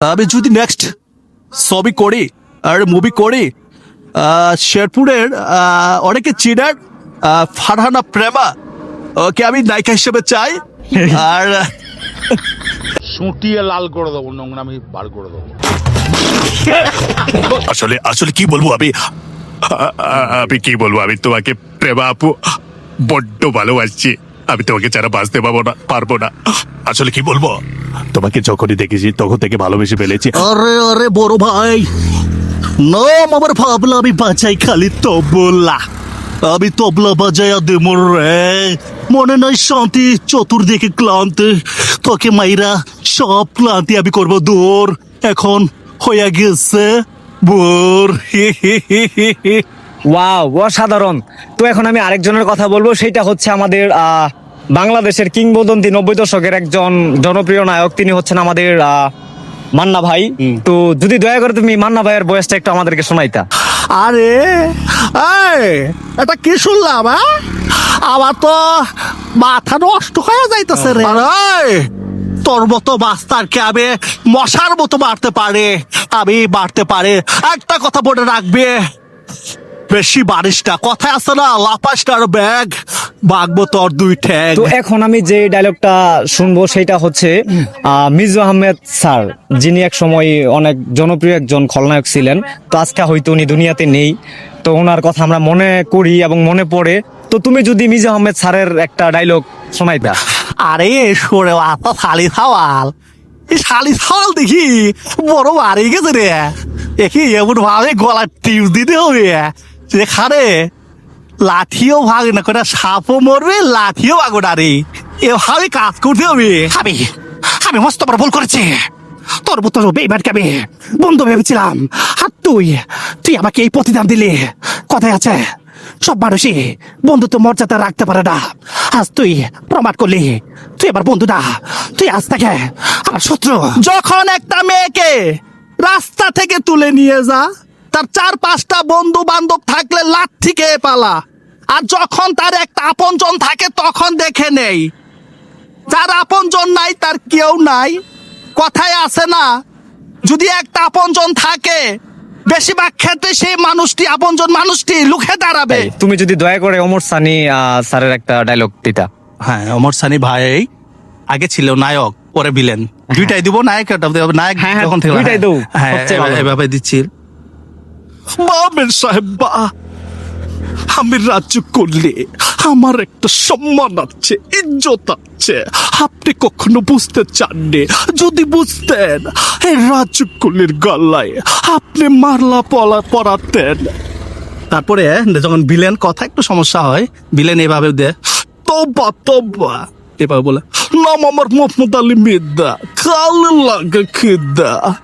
আমি যদি নেক্সট সবই করি আর মুভি করি শেরপুরের অনেকে চিনার ফারহানা প্রেমা ওকে আমি নায়িকা হিসেবে চাই। আর সুটিয়ে লাল করে দেবো নোংরামি বার করে দেবো। আসলে আসলে কি বলব আমি? আমি কি বলব? আমি তোমাকে প্রেমা আপু বড্ড ভালোবাসছি আমি তোমাকে ছাড়া বাঁচতে পারব না পারব না। আসলে কি বলব? তোমাকে যখনই দেখেছি তখন থেকে ভালোবেসে ফেলেছি। আরে আরে বড় ভাই। নাম আমার ভাবলা আমি বাঁচাই খালি তবলা। আমি তবলা বাজাইয়া দেব রে। মনে নাই শান্তি চতুর্দিকে ক্লান্ত। তোকে মাইরা সব ক্লান্তি আমি করব দূর। এখন হইয়া গেছে বোর। ওয়াও অসাধারণ। তো এখন আমি আরেকজনের কথা বলব। সেটা হচ্ছে আমাদের বাংলাদেশের কিংবদন্তি নব্বই দশকের একজন জনপ্রিয় নায়ক। তিনি হচ্ছেন আমাদের মান্না ভাই। তো যদি দয়া করে তুমি মান্না ভাইয়ের বয়সটা একটু আমাদেরকে শোনাইতা। আরে এটা কি শুনলাম? আমার তো মাথা নষ্ট হয়ে যাইতেছে রে। তোর মতো মাস্টারকে আমি মশার মতো মারতে পারে। আমি মারতে পারে। একটা কথা বলে রাখবে। বেশি বারিস না। কথায় আছে না লাপাসটার ব্যাগ। বাগবো তোর দুই ঠ্যাং। তো এখন আমি যে ডায়লগটা শুনব সেটা হচ্ছে মিজু আহমেদ স্যার যিনি এক সময় অনেক জনপ্রিয় একজন খলনায়ক ছিলেন। তো আজকে হয়তো উনি দুনিয়াতে নেই। তো ওনার কথা আমরা মনে করি এবং মনে পড়ে। তো তুমি যদি মিজু আহমেদ স্যারের একটা ডায়লগ শোনাইতা। আরে সরে এত শালি সাওয়াল। এই শালি সাওয়াল দেখি বড় মারি গেছে রে। দেখি এমন ভাবে গলা টিপ দিতে হবে। যেখানে লাঠিও ভাগ না করে সাপও মরবে লাঠিও ভাগো না রে এভাবে কাজ করতে হবে। আমি আমি মস্ত বড় ভুল করেছি। তোর মতো বেইমানকে আমি বন্ধু ভেবেছিলাম। আর তুই তুই আমাকে এই প্রতিদান দিলি। কথায় আছে সব মানুষই বন্ধুত্ব মর্যাদা রাখতে পারে না। আজ তুই প্রমাণ করলি তুই আমার বন্ধু না। তুই আজ থেকে আমার শত্রু। যখন একটা মেয়েকে রাস্তা থেকে তুলে নিয়ে যা তার চার পাঁচটা বন্ধু বান্ধব থাকলে লাত থেকে পালা। আর যখন তার একটা আপনজন থাকে তখন দেখে নেই। যার আপনজন নাই তার কেউ নাই। কথায় আছে না যদি একটা আপনজন থাকে বেশিরভাগ ক্ষেত্রে সেই মানুষটি আপনজন মানুষটি লুকে দাঁড়াবে। তুমি যদি দয়া করে অমর সানি আহ, স্যারের একটা ডায়লগ দিতা। হ্যাঁ অমর সানি ভাই আগে ছিল নায়ক পরে ভিলেন দুইটাই দিব নায়ক নায়ক হ্যাঁ, হ্যাঁ, যখন থেকে হ্যাঁ এভাবে দিচ্ছি। মামের সাহেব বা আমি রাজ্য করলে আমার একটা সম্মান আছে ইজ্জত আছে। আপনি কখনো বুঝতে চাননি? যদি বুঝতেন এই রাজ্য কুলির গলায় আপনি মারলা পলা পড়াতেন তারপরে যখন বিলেন কথা একটু সমস্যা হয় বিলেন এভাবে দে। তোবা তোবা। এভাবে বলে নাম আমার মোহাম্মদ আলী মিদ্দা কাল লাগে খিদ্দা।